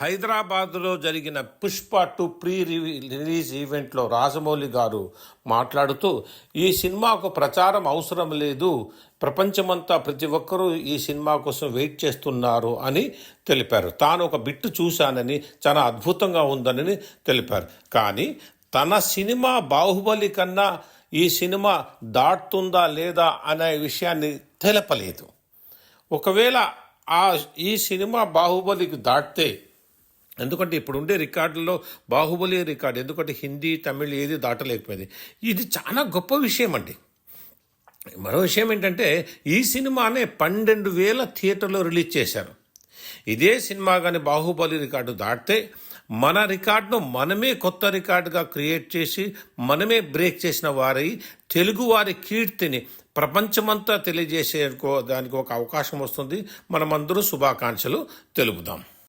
హైదరాబాద్లో జరిగిన Pushpa two pre రివీ- రిలీజ్ ఈవెంట్లో రాజమౌళి గారు మాట్లాడుతూ ఈ సినిమాకు ప్రచారం అవసరం లేదు. ప్రపంచమంతా ప్రతి ఒక్కరూ ఈ సినిమా కోసం వెయిట్ చేస్తున్నారు అని తెలిపారు. తాను ఒక బిట్టు చూశానని చాలా అద్భుతంగా ఉందని తెలిపారు. కానీ తన సినిమా బాహుబలి కన్నా ఈ సినిమా దాటుతుందా లేదా అనే విషయాన్ని తెలపలేదు. ఒకవేళ ఆ ఈ సినిమా బాహుబలికి దాటితే ఎందుకంటే ఇప్పుడు ఉండే రికార్డుల్లో బాహుబలి రికార్డు ఎందుకంటే హిందీ తమిళ్ ఏది దాటలేకపోయింది. ఇది చాలా గొప్ప విషయం అండి. మరో విషయం ఏంటంటే ఈ సినిమానే పన్నెండు వేల థియేటర్లో రిలీజ్ చేశారు. ఇదే సినిమా కానీ బాహుబలి రికార్డు దాటితే మన రికార్డును మనమే కొత్త రికార్డుగా క్రియేట్ చేసి మనమే బ్రేక్ చేసిన వారి తెలుగు వారి కీర్తిని ప్రపంచమంతా తెలియజేసే దానికి ఒక అవకాశం వస్తుంది. మనమందరూ శుభాకాంక్షలు తెలుపుదాం.